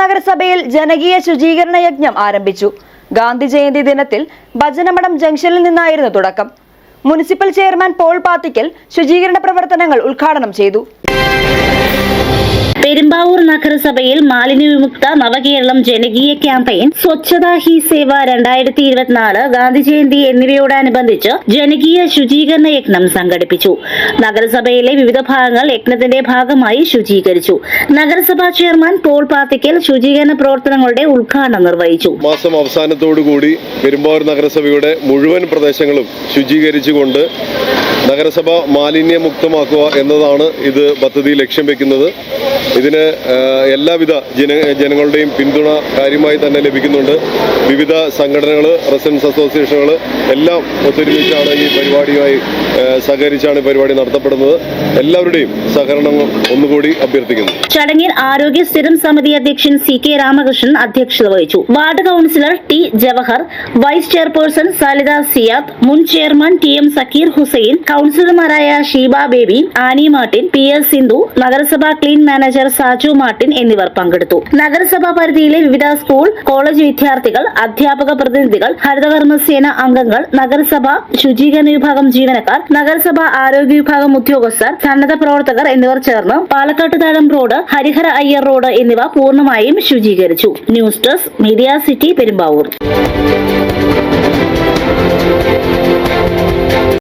നഗരസഭയിൽ ജനകീയ ശുചീകരണ യജ്ഞം ആരംഭിച്ചു. ഗാന്ധി ജയന്തി ദിനത്തിൽ ഭജനമഠം ജംഗ്ഷനിൽ നിന്നായിരുന്നു തുടക്കം. മുനിസിപ്പൽ ചെയർമാൻ പോൾ പാത്തിക്കൽ ശുചീകരണ പ്രവർത്തനങ്ങൾ ഉദ്ഘാടനം ചെയ്തു. പെരുമ്പാവൂർ നഗരസഭയിൽ മാലിന്യവിമുക്ത നവകേരളം ജനകീയ ക്യാമ്പയിൻ സ്വച്ഛത ഹി സേവ രണ്ടായിരത്തി ഇരുപത്തിനാല് ഗാന്ധി ജയന്തി എന്നിവയോടനുബന്ധിച്ച് ജനകീയ ശുചീകരണ യജ്ഞം സംഘടിപ്പിച്ചു. നഗരസഭയിലെ വിവിധ ഭാഗങ്ങൾ യജ്ഞത്തിന്റെ ഭാഗമായി ശുചീകരിച്ചു. നഗരസഭാ ചെയർമാൻ പോൾ പാത്തിക്കൽ ശുചീകരണ പ്രവർത്തനങ്ങളുടെ ഉദ്ഘാടനം നിർവഹിച്ചു. മാസം അവസാനത്തോടുകൂടി പെരുമ്പാവൂർ നഗരസഭയുടെ മുഴുവൻ പ്രദേശങ്ങളും ശുചീകരിച്ചുകൊണ്ട് നഗരസഭ മാലിന്യമുക്തമാക്കുക എന്നതാണ് ഇത് പദ്ധതി ലക്ഷ്യം വെക്കുന്നത്. ഇതിന് എല്ലാവിധ ജന ജനങ്ങളുടെയും പിന്തുണ കാര്യമായി തന്നെ ലഭിക്കുന്നുണ്ട്. വിവിധ സംഘടനകൾ റെസിഡൻസ് അസോസിയേഷനുകൾ എല്ലാം ഒത്തൊരുമിച്ചാണ് ഈ പരിപാടിയുമായി സഹകരിച്ചാണ് പരിപാടി നടത്തപ്പെടുന്നത്. എല്ലാവരുടെയും സഹകരണം ഒന്നുകൂടി അഭ്യർത്ഥിക്കുന്നു. ചടങ്ങിൽ ആരോഗ്യ സ്ഥിരം സമിതി അധ്യക്ഷൻ സി കെ രാമകൃഷ്ണൻ അധ്യക്ഷത വഹിച്ചു. Ward councillor T Jawahar vice chairperson Salitha Siyad മുൻ chairman T M Sakkeer Hussain കൌൺസിലർമാരായ Sheeba Baby Annie Martin P S Sindhu നഗരസഭാ ക്ലീൻ മാനേജർ സാജു മാർട്ടിൻ എന്നിവർ പങ്കെടുത്തു. നഗരസഭാ പരിധിയിലെ വിവിധ സ്കൂൾ കോളേജ് വിദ്യാർത്ഥികൾ അധ്യാപക പ്രതിനിധികൾ ഹരിതകർമ്മസേന അംഗങ്ങൾ നഗരസഭ ശുചീകരണ വിഭാഗം ജീവനക്കാർ നഗരസഭ ആരോഗ്യ വിഭാഗം ഉദ്യോഗസ്ഥർ സന്നദ്ധ പ്രവർത്തകർ എന്നിവർ ചേർന്ന് പാലക്കാട്ട് താഴം റോഡ് ഹരിഹര അയ്യർ റോഡ് എന്നിവ പൂർണമായും ശുചീകരിച്ചു. News desk media city Perumbavoor.